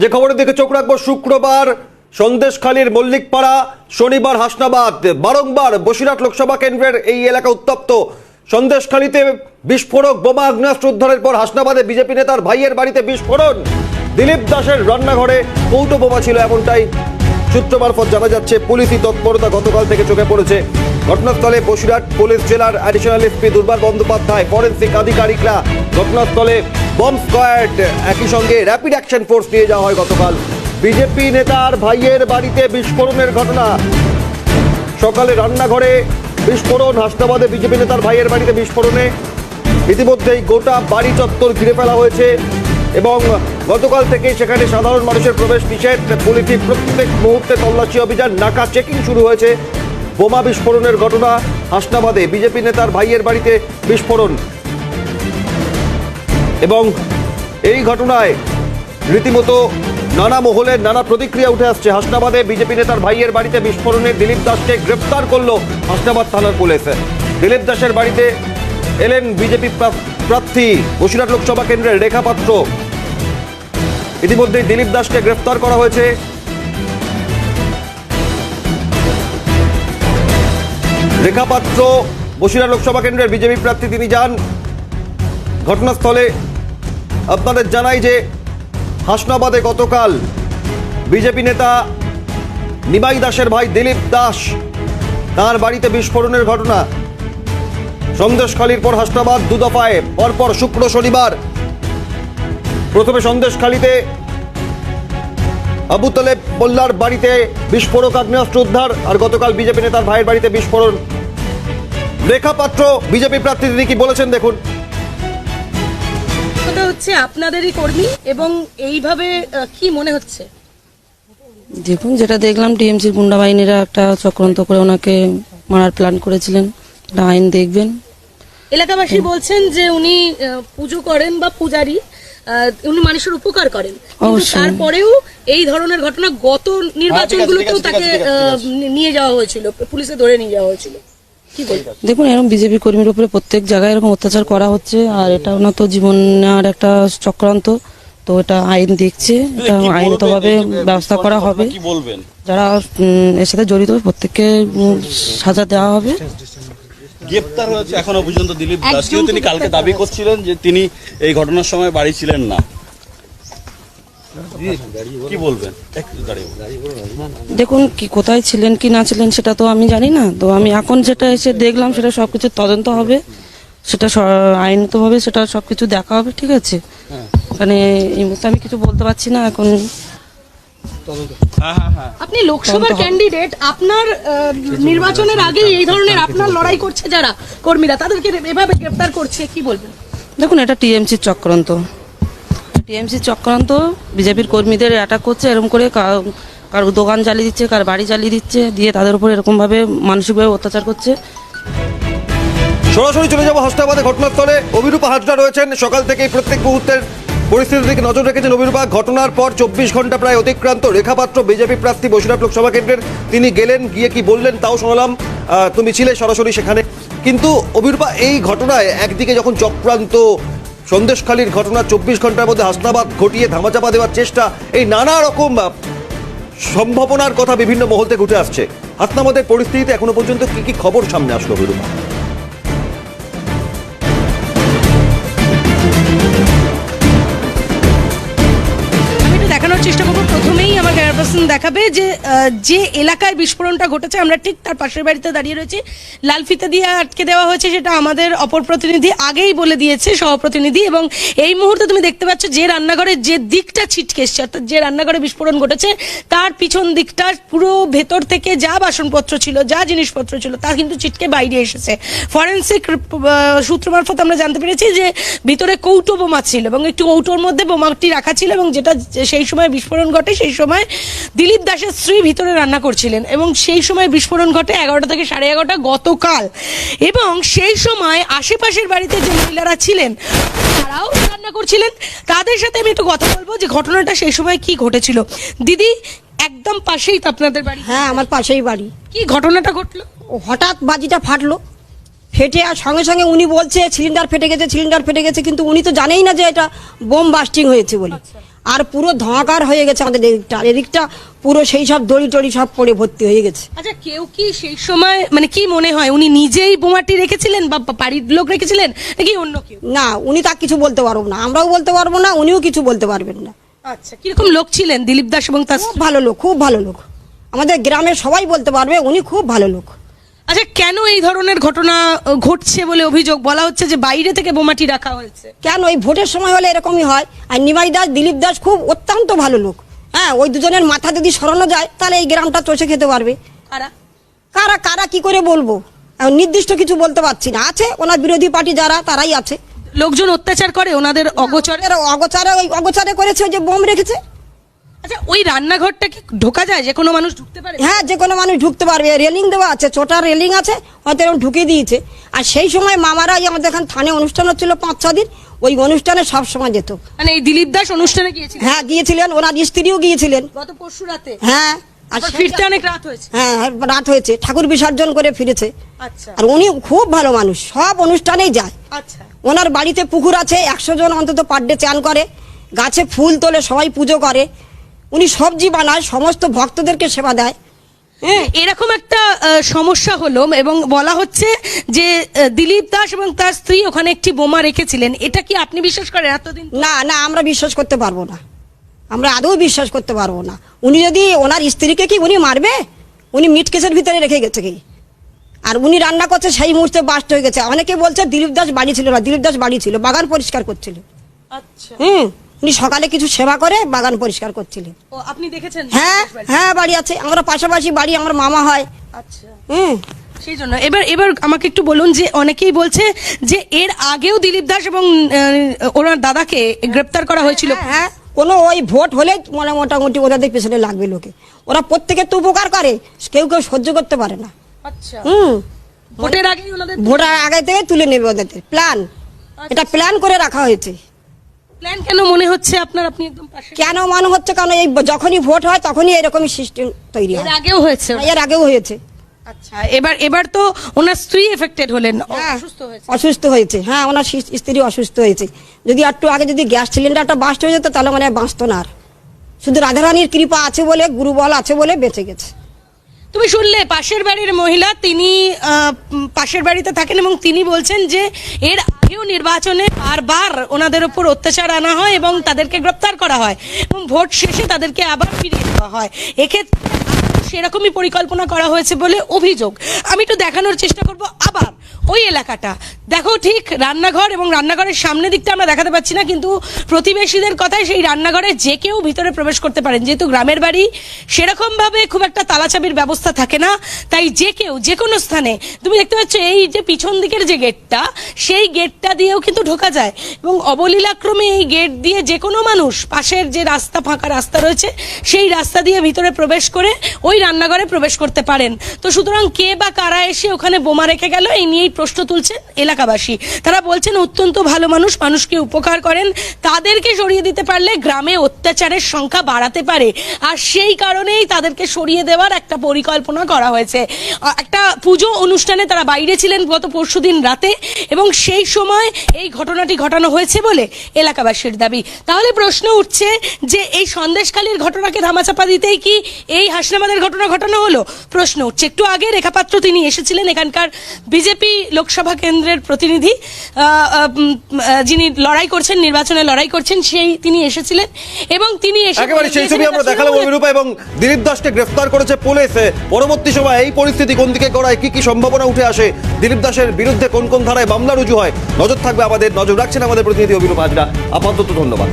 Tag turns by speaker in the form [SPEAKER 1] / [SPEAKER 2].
[SPEAKER 1] যে খবরের দিকে চোখ রাখব, শুক্রবার সন্দেশখালীর মল্লিকপাড়া, শনিবার হাসনাবাদ, বারংবার বসিরহাট লোকসভা কেন্দ্রের এই এলাকা উত্তপ্ত। সন্দেশখালীতে বিস্ফোরক বোমা আগ্নেয়াস্ত্র উদ্ধারের পর হাসনাবাদে বিজেপি নেতার ভাইয়ের বাড়িতে বিস্ফোরণ। দিলীপ দাসের রান্নাঘরে কৌটো বোমা ছিল এমনটাই সূত্র মারফত জানা যাচ্ছে, পুলিশি তৎপরতা গতকাল থেকে চোখে পড়েছে। ঘটনাস্থলে বসিরহাট পুলিশ জেলার additional SP Durbar Bandyopadhyay forensic আধিকারিকরা ঘটনাস্থলে বম্ব স্কোয়াড একই সঙ্গে র্যাপিড অ্যাকশন ফোর্স নিয়ে যাওয়া হয় গতকাল। বিজেপি নেতার ভাইয়ের বাড়িতে বিস্ফোরণের ঘটনা। সকালে রান্নাঘরে বিস্ফোরণ, হাসনাবাদে বিজেপি নেতার ভাইয়ের বাড়িতে বিস্ফোরণে। ইতিমধ্যেই গোটা বাড়ি চত্বর ঘিরে ফেলা হয়েছে এবং গতকাল থেকে সেখানে সাধারণ মানুষের প্রবেশ নিষেধ। পুলিশি প্রত্যেক মুহূর্তে তল্লাশি অভিযান, নাকা চেকিং শুরু হয়েছে। বোমা বিস্ফোরণের ঘটনা হাসনাবাদে। বিজেপি নেতার ভাইয়ের বাড়িতে বিস্ফোরণ। এবং এই ঘটনায় রীতিমতো নানা মহলের নানা প্রতিক্রিয়া উঠে আসছে। হাসনাবাদে বিজেপি নেতার ভাইয়ের বাড়িতে বিস্ফোরণে দিলীপ দাসকে গ্রেপ্তার করল হাসনাবাদ থানার পুলিশ। দিলীপ দাসের বাড়িতে এলেন বিজেপি প্রার্থী বসিরহাট লোকসভা কেন্দ্রের রেখা পাত্র। ইতিমধ্যে দিলীপ দাসকে গ্রেফতার করা হয়েছে। রেখা পাত্র বসিরহাট লোকসভা কেন্দ্রের বিজেপি প্রার্থী তিনি যান। ঘটনাস্থলে আপনাদের জানাই যে হাসনাবাদে গতকাল বিজেপি নেতা নিমাই দাসের ভাই দিলীপ দাস তার বাড়িতে বিস্ফোরণের ঘটনা। সন্দেশখালীর পর হাসনাবাদ দু দফায়, পরপর শুক্র শনিবার। প্রথমে সন্দেশখালীতে আবু তালেব মোল্লার বাড়িতে বিস্ফোরক আগ্নেয়াস্ত্র উদ্ধার আর গতকাল বিজেপি নেতার ভাইয়ের বাড়িতে বিস্ফোরণ। রেখা পাত্র বিজেপি প্রার্থী তিনি কি বলেছেন দেখুন।
[SPEAKER 2] হচ্ছে আপনাদেরই কর্মী এবং এইভাবে কি মনে হচ্ছে?
[SPEAKER 3] দেখুন যেটা দেখলাম টিএমসির গুন্ডা বাহিনীরা একটা চক্রান্ত করে ওনাকে মারার প্ল্যান করেছিলেন। আইন দেখবেন।
[SPEAKER 2] এলাকাবাসী বলছেন যে উনি পুজো করেন বা পূজারি উনি মানুষের উপকার করেন। তারপরেও এই ধরনের ঘটনা গত নির্বাচনগুলোতেও তাকে নিয়ে যাওয়া হয়েছিল পুলিশে ধরে নিয়ে যাওয়া হয়েছিল।
[SPEAKER 3] দেখুন এরকম বিজেপি কর্মীর উপরে প্রত্যেক জায়গায় এরকম অত্যাচার করা হচ্ছে আর এটা ওনার তো জীবন নেওয়ার একটা চক্রান্ত তো এটা আইন দেখছে এটা আইনতভাবে ব্যবস্থা করা হবে। যারা এর সাথে জড়িত প্রত্যেককে সাজা দেওয়া হবে।
[SPEAKER 4] গ্রেপ্তার হয়েছে এখনও পর্যন্ত দিলীপ দাস। কিন্তু তিনি কালকে দাবি করছিলেন যে তিনি এই ঘটনার সময় বাড়ি ছিলেন না। কি বলবেন।
[SPEAKER 3] দেখুন কি কোথায় ছিলেন কি না ছিলেন সেটা তো আমি জানি না। তো আমি এখন যেটা এসে দেখলাম সেটা সবকিছু তদন্ত হবে। সেটা স- আইনতভাবে সেটা সবকিছু দেখা হবে ঠিক আছে? মানে এই মুহূর্তে আমি কিছু বলতে পারছি না এখন
[SPEAKER 4] হ্যাঁ হ্যাঁ হ্যাঁ
[SPEAKER 2] আপনি লোকসভার ক্যান্ডিডেট আপনার নির্বাচনের আগে এই ধরনের আপনার লড়াই করছে যারা কর্মীরা তাদেরকে এভাবে গ্রেপ্তার করছে কি বলবেন?
[SPEAKER 3] দেখুন এটা টিএমসির চক্রান্ত। টিএমসির চক্রান্ত বিজেপির কর্মীদের অ্যাটাক করছে এরকম করে কার দোকান জ্বালিয়ে দিচ্ছে কার বাড়ি জ্বালিয়ে দিচ্ছে দিয়ে তাদের উপর এরকমভাবে মানসিকভাবে অত্যাচার করছে।
[SPEAKER 1] সরাসরি চলে যাব হাসনাবাদে ঘটনাস্থলে। অভিরূপা হাজরা রয়েছেন। সকাল থেকেই প্রত্যেক মুহূর্তের পরিস্থিতির দিকে নজর রেখেছে অভিরূপা। ঘটনার পর চব্বিশ ঘণ্টা প্রায় অতিক্রান্ত। রেখাপাত্র, বিজেপি প্রার্থী বসিরহাট লোকসভা কেন্দ্রের তিনি গেলেন, গিয়ে কি বললেন তাও শোনালাম। তুমি ছিলে সরাসরি সেখানে। কিন্তু অবিরূপা এই ঘটনায় একদিকে যখন চক্রান্ত সন্দেশখালীর ঘটনা, চব্বিশ ঘণ্টার মধ্যে হাসনাবাদ ঘটিয়ে ধামাচাপা দেওয়ার চেষ্টা, এই নানা রকম সম্ভাবনার কথা বিভিন্ন মহল থেকে উঠে আসছে। হাসনাবাদের পরিস্থিতিতে এখনও পর্যন্ত কি কি খবর সামনে আসলো অভিরূপা?
[SPEAKER 2] দেখাবে যে যে এলাকায় বিস্ফোরণটা ঘটেছে, আমরা ঠিক তার পাশের বাড়িতে দাঁড়িয়ে রয়েছি। লাল ফিতে দিয়ে আটকে দেওয়া হয়েছে সেটা আমাদের অপর প্রতিনিধি আগেই বলে দিয়েছে, সহপ্রতিনিধি। এবং এই মুহূর্তে তুমি দেখতে পাচ্ছ যে রান্নাঘরের যে দিকটা ছিটকে এসছে, অর্থাৎ যে রান্নাঘরে বিস্ফোরণ ঘটেছে, তার পিছন দিকটা পুরো ভেতর থেকে যা বাসনপত্র ছিল, যা জিনিসপত্র ছিল, তা কিন্তু ছিটকে বাইরে এসেছে। ফরেন্সিক সূত্র মারফত আমরা জানতে পেরেছি যে ভিতরে কৌটো বোমা ছিল এবং একটি কৌটোর মধ্যে বোমাটি রাখা ছিল এবং যেটা সেই সময় বিস্ফোরণ ঘটে, সেই সময় দিলীপ দাসের স্ত্রী ভিতরে রান্না করছিলেন এবং সেই সময় বিস্ফোরণ ঘটে এগারোটা থেকে সাড়ে এগারোটা গতকাল। এবং সেই সময় আশেপাশের বাড়িতে যে মহিলারা ছিলেন তারাও রান্না করছিলেন। তাদের সাথে আমি একটু কথা বলব যে ঘটনাটা সেই সময় কি ঘটেছিল। দিদি একদম পাশেই তো আপনাদের বাড়ি।
[SPEAKER 5] হ্যাঁ আমার পাশেই বাড়ি।
[SPEAKER 2] কি ঘটনাটা ঘটলো?
[SPEAKER 5] হঠাৎ বাজিটা ফাটলো। ফেটে আর সঙ্গে সঙ্গে উনি বলছে সিলিন্ডার ফেটে গেছে সিলিন্ডার ফেটে গেছে। কিন্তু উনি তো জানেই না যে এটা বোম বাস্টিং হয়েছে বলে। আর পুরো ধোঁয়াকার হয়ে গেছে আমাদের এদিকটা। আর এদিকটা পুরো সেই সব দড়ি টড়ি সব পড়ে ভর্তি হয়ে গেছে।
[SPEAKER 2] আচ্ছা কেউ কি সেই সময় মানে কি মনে হয় উনি নিজেই বোমাটি রেখেছিলেন বা বা বাড়ির লোক রেখেছিলেন নাকি অন্য কেউ?
[SPEAKER 5] না উনি তা কিছু বলতে পারব না। আমরাও বলতে পারব না উনিও কিছু বলতে পারবেন না।
[SPEAKER 2] আচ্ছা কীরকম লোক ছিলেন দিলীপ দাস এবং তার
[SPEAKER 5] ভালো লোক খুব ভালো লোক। আমাদের গ্রামের সবাই বলতে পারবে উনি খুব ভালো লোক।
[SPEAKER 2] আচ্ছা কেন এই ধরনের ঘটনা ঘটছে বলে অভিযোগ? বলা হচ্ছে যে বাইরে থেকে বোমাটি রাখা হয়েছে।
[SPEAKER 5] কেন? ওই ভোটের সময় হলে এরকমই হয়। আর নিমাই দাস দিলীপ দাস খুব অত্যন্ত ভালো লোক। হ্যাঁ ওই দুজনের মাথা যদি সরানো যায় তাহলে এই গ্রামটা চষে খেতে পারবে।
[SPEAKER 2] কারা?
[SPEAKER 5] কারা কারা কি করে বলব? নির্দিষ্ট কিছু বলতে পারছি না। আছে ওনার বিরোধী পার্টি যারা তারাই আছে।
[SPEAKER 2] লোকজন অত্যাচার করে ওনাদের অগোচরে?
[SPEAKER 5] এরা অগোচারে ওই অগোচারে করেছে যে বোম রেখেছে।
[SPEAKER 2] আচ্ছা ওই রান্নাঘরটা কি ঢোকা যায়? যে কোনো মানুষ ঢুকতে পারে?
[SPEAKER 5] হ্যাঁ যে কোনো মানুষ ঢুকতে পারবে। রেলিং দেওয়া আছে ছোটা রেলিং আছে হয়তো এরকম ঢুকিয়ে দিয়েছে। আর সেই সময় মামারা আমাদের এখানে থানে অনুষ্ঠান হচ্ছিল পাঁচ ছ দিন ওই অনুষ্ঠানে সব সময় যেত।
[SPEAKER 2] মানে এই দিলীপ দাস অনুষ্ঠানে গিয়েছিলেন?
[SPEAKER 5] হ্যাঁ গিয়েছিলেন ওনার স্ত্রীও গিয়েছিলেন।
[SPEAKER 2] গত পরশু রাতে?
[SPEAKER 5] হ্যাঁ আর
[SPEAKER 2] ফিরতে অনেক রাত হয়েছে।
[SPEAKER 5] হ্যাঁ হ্যাঁ, রাত হয়েছে ঠাকুর বিসর্জন করে ফিরেছে।
[SPEAKER 2] আচ্ছা।
[SPEAKER 5] আর উনি খুব ভালো মানুষ সব অনুষ্ঠানেই যায়।
[SPEAKER 2] আচ্ছা।
[SPEAKER 5] ওনার বাড়িতে পুকুর আছে একশো জন অন্তত পার ডে চান করে গাছে ফুল তোলে সবাই পুজো করে। উনি সবজি বানায় সমস্ত ভক্তদেরকে সেবা দেয়। হ্যাঁ?
[SPEAKER 2] এরকম একটা সমস্যা হলো এবং বলা হচ্ছে যে দিলীপ দাস এবং তার স্ত্রী ওখানে একটি বোমা রেখেছিলেন। এটা কি আপনি বিশ্বাস করেন এতদিন
[SPEAKER 5] না না আমরা বিশ্বাস করতে পারব না। আমরা আদৌ বিশ্বাস করতে পারব না। উনি যদি ওনার স্ত্রীকে কি উনি মারবে? উনি মিট কেসের ভিতরে রেখে গেছে কি? আর উনি রান্না করছে সেই মুহূর্তে বাস্ট হয়ে গেছে। অনেকে বলছে দিলীপ দাস বাড়ি ছিল না দিলীপ দাস বাড়ি ছিল বাগান পরিষ্কার করছিল।
[SPEAKER 2] আচ্ছা।
[SPEAKER 5] হুম? উনি সকালে কিছু সেবা করে বাগান পরিষ্কার করছিলেন।
[SPEAKER 2] ও আপনি দেখেছেন?
[SPEAKER 5] হ্যাঁ হ্যাঁ বাড়ি আছে। আমরা পাশাপাশি বাড়ি আমার মামা হয়।
[SPEAKER 2] আচ্ছা।
[SPEAKER 5] হুম।
[SPEAKER 2] সেই জন্য। এবার এবার আমাকে একটু বলুন যে অনেকেই বলছে যে এর আগেও দিলীপ দাস এবং আহ, ওনার দাদাকে গ্রেপ্তার করা হয়েছিল।
[SPEAKER 5] হ্যাঁ, হ্যাঁ। কোনো ওই ভোট হলে মানে মোটামুটি ওদের পেছনে লাগবে লোকে। ওরা প্রত্যেকের তো উপকার করে কেউ কেউ সহ্য করতে পারে না।
[SPEAKER 2] আচ্ছা।
[SPEAKER 5] হুম।
[SPEAKER 2] ভোটের আগেই ওনাদের
[SPEAKER 5] ভোটার আগে থেকে তুলে নেবে ওদের প্ল্যান। এটা প্ল্যান করে রাখা হয়েছে।
[SPEAKER 2] প্ল্যান কেন মনে হচ্ছে আপনার? আপনি একদম পাশে
[SPEAKER 5] কেন মনে হচ্ছে? কারণ এই যখনই ভোট হয় তখনই এরকমই সিস্টেম তৈরি
[SPEAKER 2] এর
[SPEAKER 5] হয়।
[SPEAKER 2] আগেও হয়েছে।
[SPEAKER 5] এর আগেও হয়েছে।
[SPEAKER 2] আচ্ছা এবার এবার তো ওনার স্ত্রী এফেক্টেড হলেন।
[SPEAKER 5] হ্যাঁ,
[SPEAKER 2] অসুস্থ হয়েছে।
[SPEAKER 5] অসুস্থ হয়েছে। হ্যাঁ ওনার স্ত্রী অসুস্থ হয়েছে। যদি একটু আগে যদি গ্যাস সিলিন্ডারটা বাস্ট হয়ে যেত তাহলে মানে বাঁচতো না আর। শুধু রাধারানীর কৃপা আছে বলে গুরুবল আছে বলে বেঁচে গেছে।
[SPEAKER 2] তুমি শুনলে পাশের বাড়ির মহিলা তিনি পাশের বাড়িতে থাকেন এবং তিনি বলছেন যে এর নির্বাচনে বারবার ওনাদের উপর অত্যাচার আনা হয় এবং তাদেরকে গ্রেপ্তার করা হয় এবং ভোট শেষে তাদেরকে আবার ফিরিয়ে দেওয়া হয়। এক্ষেত্রে সেরকমই পরিকল্পনা করা হয়েছে বলে অভিযোগ। আমি একটু দেখানোর চেষ্টা করব আবার ওই এলাকাটা। দেখো ঠিক রান্নাঘর এবং রান্নাঘরের সামনে দিকটা আমরা দেখাতে পাচ্ছি না, কিন্তু প্রতিবেশীদের কথায় সেই রান্নাঘরে যে কেউ ভিতরে প্রবেশ করতে পারেন। যেহেতু গ্রামের বাড়ি সেরকম ভাবে খুব একটা তালাচাবির ব্যবস্থা থাকে না, তাই যে কেউ যে কোনো স্থানে, তুমি দেখতে পাচ্ছ এই যে পিছন দিকের যে গেটটা, সেই গেটটা দিয়েও কিন্তু ঢোকা যায় এবং অবলীলাক্রমে এই গেট দিয়ে যে কোনো মানুষ পাশের যে রাস্তা, ফাঁকা রাস্তা রয়েছে, সেই রাস্তা দিয়ে ভিতরে প্রবেশ করে ওই রান্নাঘরে প্রবেশ করতে পারেন। তো সুতরাং কে বা কারা এসে ওখানে বোমা রেখে গেল, এই নিয়েই প্রশ্ন তুলছেন এলাকাবাসী। তারা বলছেন, অত্যন্ত ভালো মানুষ, মানুষকে উপকার করেন। তাদেরকে সরিয়ে দিতে পারলে গ্রামে অত্যাচারের সংখ্যা বাড়াতে পারে। আর সেই কারণেই তাদেরকে সরিয়ে দেওয়ার একটা পরিকল্পনা করা হয়েছে। একটা পুজো অনুষ্ঠানে তারা বাইরে ছিলেন গত পরশুদিন রাতে এবং সেই সময় এই ঘটনাটি ঘটানো হয়েছে বলে এলাকাবাসীর দাবি। তাহলে প্রশ্ন উঠছে যে, এই সন্দেশখালীর ঘটনাকে ধামাচাপা দিতেই কি এই হাসনাবাদের ঘটনা ঘটানো হলো? প্রশ্ন উঠছে। একটু আগে রেখাপাত্র তিনি এসেছিলেন এখানকার বিজেপি লোকসভা কেন্দ্রের প্রতিনিধি যিনি লড়াই করছেন নির্বাচনে লড়াই করছেন সেই তিনি এসেছিলেন এবং তিনি এসে
[SPEAKER 1] একেবারে সেই ছবি আমরা দেখালাম অভিরূপা এবং দিলীপ দাসকে গ্রেফতার করেছে পুলিশ। পরবর্তী সময় এই পরিস্থিতি কোন দিকে গড়ায় কি কি সম্ভাবনা উঠে আসে দিলীপ দাসের বিরুদ্ধে কোন কোন ধারায় মামলা রুজু হয় নজর থাকবে আমাদের নজর রাখছেন আমাদের প্রতিনিধি অভিরূপ হাজরা। আপাতত ধন্যবাদ।